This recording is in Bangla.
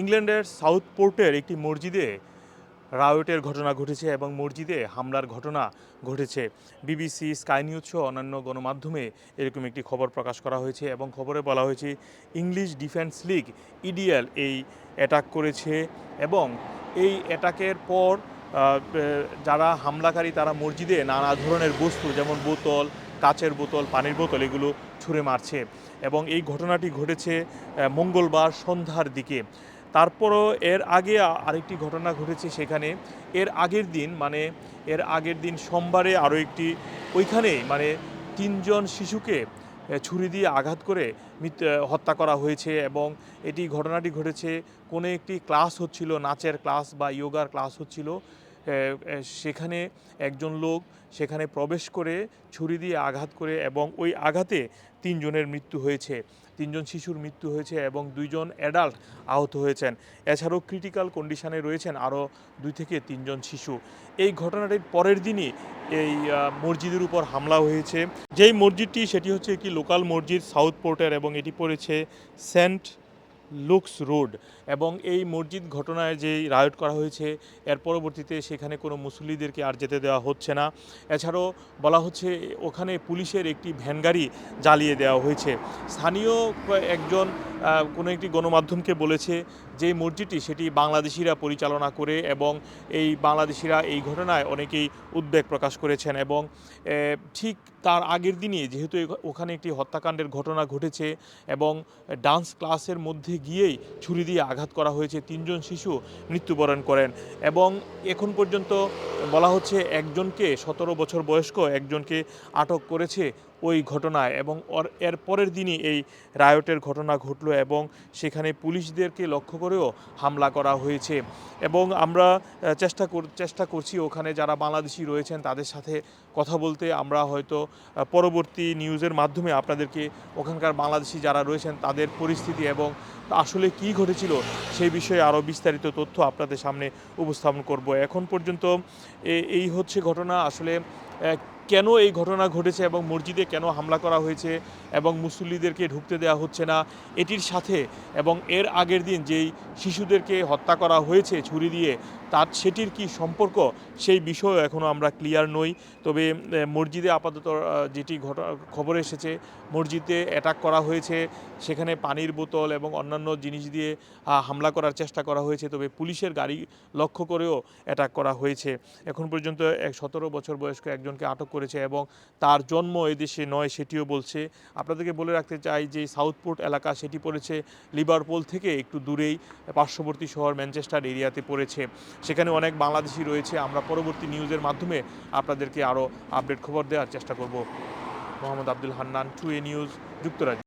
ইংল্যান্ডের সাউথ পোর্টের একটি মসজিদে রায়টের ঘটনা ঘটেছে এবং মসজিদে হামলার ঘটনা ঘটেছে। বিবিসি, স্কাই নিউজ সহ অন্যান্য গণমাধ্যমে এরকম একটি খবর প্রকাশ করা হয়েছে এবং খবরে বলা হয়েছে, ইংলিশ ডিফেন্স লিগ, ইডিএল এই অ্যাটাক করেছে এবং এই অ্যাটাকের পর যারা হামলাকারী তারা মসজিদে নানা ধরনের বস্তু যেমন বোতল, কাচের বোতল, পানির বোতল এগুলো ছুঁড়ে মারছে এবং এই ঘটনাটি ঘটেছে মঙ্গলবার সন্ধ্যার দিকে। তারপরও এর আগে আরেকটি ঘটনা ঘটেছে সেখানে। এর আগের দিন মানে এর আগের দিন সোমবারে আরও একটি, ওইখানেই মানে তিনজন শিশুকে ছুরি দিয়ে আঘাত করে হত্যা করা হয়েছে এবং এটি ঘটনাটি ঘটেছে। কোনো একটি ক্লাস হচ্ছিল, নাচের ক্লাস বা ইয়োগার ক্লাস হচ্ছিল। সেখানে একজন লোক সেখানে প্রবেশ করে ছুরি দিয়ে আঘাত করে এবং ওই আঘাতে তিনজনের মৃত্যু হয়েছে। তিনজন শিশুর মৃত্যু হয়েছে এবং দুইজন অ্যাডাল্ট আহত হয়েছেন। এছাড়াও ক্রিটিক্যাল কন্ডিশনে রয়েছেন আরও দুই থেকে তিনজন শিশু। এই ঘটনাটির পরের দিনই এই মসজিদের উপর হামলা হয়েছে। যেই মসজিদটি সেটি হচ্ছে একটি লোকাল মসজিদ সাউথ পোর্টের এবং এটি পড়েছে সেন্ট লুকস রোড এবং এই মসজিদ ঘটনায় যে রায়ট করা হয়েছে, এর পরবর্তীতে সেখানে কোনো মুসল্লিদেরকে আর যেতে দেওয়া হচ্ছে না। এছাড়াও বলা হচ্ছে, ওখানে পুলিশের একটি ভ্যান গাড়ি জ্বালিয়ে দেওয়া হয়েছে। স্থানীয় একজন কোনো একটি গণমাধ্যমকে বলেছে যে মসজিদটি সেটি বাংলাদেশিরা পরিচালনা করে এবং এই বাংলাদেশিরা এই ঘটনায় অনেকেই উদ্বেগ প্রকাশ করেছেন এবং ঠিক তার আগের দিনই, যেহেতু ওখানে একটি হত্যাকাণ্ডের ঘটনা ঘটেছে এবং ডান্স ক্লাসের মধ্যে গিয়েই ছুরি দিয়ে আঘাত করা হয়েছে, তিনজন শিশু মৃত্যুবরণ করেন এবং এখন পর্যন্ত বলা হচ্ছে একজনকে সতেরো বছর বয়স্ক একজনকে আটক করেছে ওই ঘটনায় এবং এর পরের দিনই এই রায়টের ঘটনা ঘটলো এবং সেখানে পুলিশদেরকে লক্ষ্য করেও হামলা করা হয়েছে। এবং আমরা চেষ্টা কর, চেষ্টা করছি ওখানে যারা বাংলাদেশি রয়েছেন তাদের সাথে কথা বলতে। আমরা হয়তো পরবর্তী নিউজের মাধ্যমে আপনাদেরকে ওখানকার বাংলাদেশি যারা রয়েছেন তাদের পরিস্থিতি এবং আসলে কি ঘটেছিল সেই বিষয়ে আরও বিস্তারিত তথ্য আপনাদের সামনে উপস্থাপন করব। এখন পর্যন্ত এই হচ্ছে ঘটনা। আসলে কেন এই ঘটনা ঘটেছে এবং মসজিদে কেন হামলা করা হয়েছে এবং মুসল্লিদেরকে ঢুকতে দেওয়া হচ্ছে না? এটির সাথে এবং এর আগের দিন যেই শিশুদেরকে হত্যা করা হয়েছে ছুরি দিয়ে, তার সেটির কি সম্পর্ক? সেই বিষয়েও এখনও আমরা ক্লিয়ার নই। তবে মসজিদে আপাতত যেটি ঘটনা খবর এসেছে, মসজিদে অ্যাটাক করা হয়েছে। সেখানে পানির বোতল এবং অন্যান্য জিনিস দিয়ে হামলা করার চেষ্টা করা হয়েছে। তবে পুলিশের গাড়ি লক্ষ্য করেও অ্যাটাক করা হয়েছে। এখন পর্যন্ত এক সতেরো বছর বয়স্ক একজনকে আটক করেছে এবং তার জন্ম এদেশে নয় সেটিও বলছে। আপনাদেরকে বলে রাখতে চাই যে সাউথপোর্ট এলাকা সেটি পড়েছে লিভারপুল থেকে একটু দূরেই, পার্শ্ববর্তী শহর ম্যানচেস্টার এরিয়াতে পড়েছে। সেখানে অনেক বাংলাদেশি রয়েছে। আমরা পরবর্তী নিউজের মাধ্যমে আপনাদেরকে আরও আপডেট খবর দেওয়ার চেষ্টা করব। Mohammad Abdul Hannan to A news, যুক্তরাজ্য।